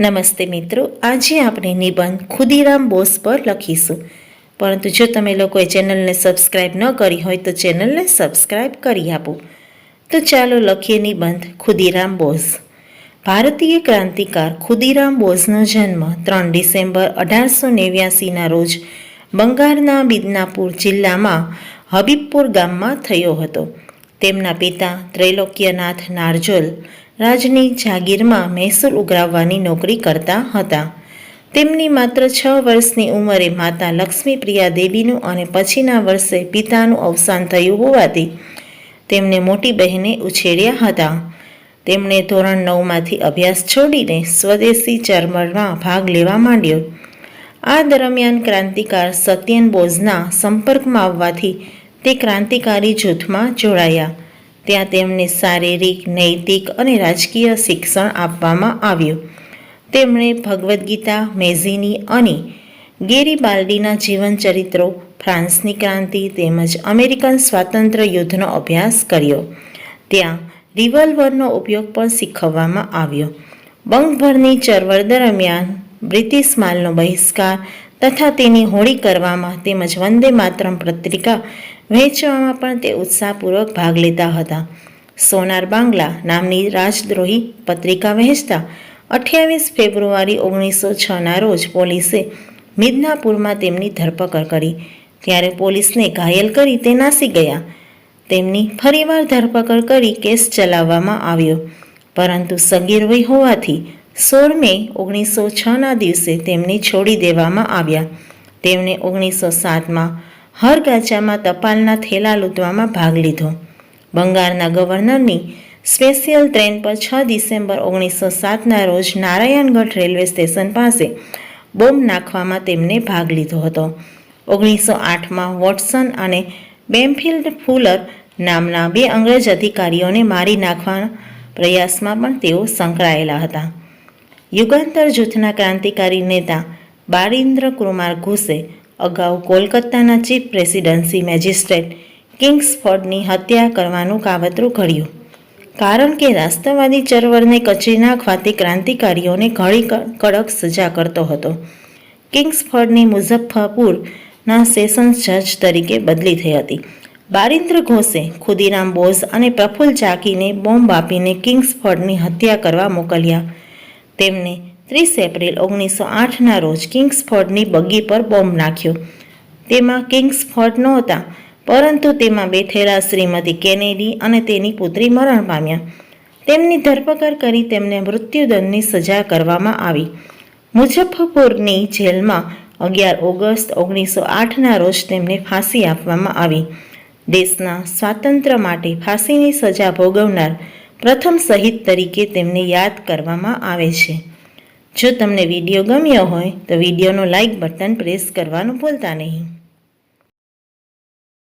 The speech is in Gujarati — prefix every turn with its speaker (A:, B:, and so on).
A: નમસ્તે મિત્રો, આજે આપણે નિબંધ ખુદીરામ બોસ પર લખીશું. પરંતુ જો તમે લોકોએ ચેનલને સબસ્ક્રાઈબ ન કરી હોય તો ચેનલને સબસ્ક્રાઈબ કરી આપો. તો ચાલો લખીએ નિબંધ ખુદીરામ બોઝ. ભારતીય ક્રાંતિકાર ખુદીરામ બોઝનો જન્મ ત્રણ ડિસેમ્બર અઢારસો નેવ્યાસીના રોજ બંગાળના મિદનાપુર જિલ્લામાં હબીબપુર ગામમાં થયો હતો. તેમના પિતા ત્રૈલોક્યનાથ નારજોલ રાજની જાગીરમાં મહેસૂલ ઉઘરાવવાની નોકરી કરતા હતા. તેમની માત્ર છ વર્ષની ઉંમરે માતા લક્ષ્મીપ્રિયા દેવીનું અને પછીના વર્ષે પિતાનું અવસાન થયું હોવાથી તેમને મોટી બહેને ઉછેર્યા હતા. તેમણે ધોરણ નવમાંથી અભ્યાસ છોડીને સ્વદેશી ચળવળમાં ભાગ લેવા માંડ્યો. આ દરમિયાન ક્રાંતિકાર સત્યન બોઝના સંપર્કમાં આવવાથી તે ક્રાંતિકારી જૂથમાં જોડાયા. ત્યાં તેમને શારીરિક, નૈતિક અને રાજકીય શિક્ષણ આપવામાં આવ્યું. તેમણે ભગવદ્ ગીતા, મેઝીની અને ગેરીબાલ્ડીના જીવનચરિત્રો ફ્રાન્સની ક્રાંતિ તેમજ અમેરિકન સ્વાતંત્ર્ય યુદ્ધનો અભ્યાસ કર્યો. ત્યાં રિવોલ્વરનો ઉપયોગ પણ શીખવવામાં આવ્યો. બંગભરની ચળવળ દરમિયાન બ્રિટિશ માલનો બહિષ્કાર તથા તેની હોળી કરવામાં તેમજ વંદે માતરમ પત્રિકા વહેંચવામાં પણ તે ઉત્સાહપૂર્વક ભાગ લેતા હતા. સોનાર બાંગ્લા નામની રાજદ્રોહી પત્રિકા વહેંચતા અઠ્યાવીસ ફેબ્રુઆરી ઓગણીસો છના રોજ પોલીસે મિદનાપુરમાં તેમની ધરપકડ કરી. ત્યારે પોલીસને ઘાયલ કરી તે નાસી ગયા. તેમની ફરીવાર ધરપકડ કરી કેસ ચલાવવામાં આવ્યો. પરંતુ સગીર વય હોવાથી સોળ મે ઓગણીસો છના દિવસે તેમને છોડી દેવામાં આવ્યા. તેમણે ઓગણીસો સાતમાં હરગાચામાં તપાલના થેલા લૂંટવામાં ભાગ લીધો. બંગાળના ગવર્નરની સ્પેશિયલ ટ્રેન પર છ ડિસેમ્બર ઓગણીસો સાતના રોજ નારાયણગઢ રેલવે સ્ટેશન પાસે બોમ્બ નાખવામાં તેમને ભાગ લીધો હતો. ઓગણીસો આઠમાં વોટસન અને બેમફિલ્ડ ફુલર નામના બે અંગ્રેજ અધિકારીઓને મારી નાખવાના પ્રયાસમાં પણ તેઓ સંકળાયેલા હતા. યુગાંતર જૂથના ક્રાંતિકારી નેતા બારિન્દ્ર કુમાર ઘોષે અગાઉ કોલકાતાના ચીફ પ્રેસિડેન્સી મેજિસ્ટ્રેટ કિંગ્સફોર્ડની હત્યા કરવાનું કાવતરું ઘડ્યું. કારણ કે રાષ્ટ્રવાદી ચળવળને કચરી નાખવાથી ક્રાંતિકારીઓને ઘણી કડક સજા કરતો હતો. કિંગ્સફર્ડની મુઝફ્ફરપુરના સેશન્સ જજ તરીકે બદલી થઈ હતી. બારિન્દ્ર ઘોષે ખુદીરામ બોઝ અને પ્રફુલ્લ ચાકીને બોમ્બ આપીને કિંગ્સફર્ડની હત્યા કરવા મોકલ્યા. તેમને ત્રીસ એપ્રિલ ઓગણીસો આઠના રોજ કિંગ્સફોર્ડની બગી પર બોમ્બ નાખ્યો. તેમાં કિંગ્સફોર્ડ નહોતા, પરંતુ તેમાં બેઠેલા શ્રીમતી કેનેડી અને તેની પુત્રી મરણ પામ્યા. તેમની ધરપકડ કરી તેમને મૃત્યુદંડની સજા કરવામાં આવી. મુઝફ્ફરપુરની જેલમાં અગિયાર ઓગસ્ટ ઓગણીસો આઠના રોજ તેમને ફાંસી આપવામાં આવી. દેશના સ્વાતંત્ર્ય માટે ફાંસીની સજા ભોગવનાર પ્રથમ શહીદ તરીકે તેમને યાદ કરવામાં આવે છે. જો તમને વીડિયો ગમ્યો હોય તો વિડીયોનો લાઈક બટન પ્રેસ કરવાનું ભૂલતા નહીં.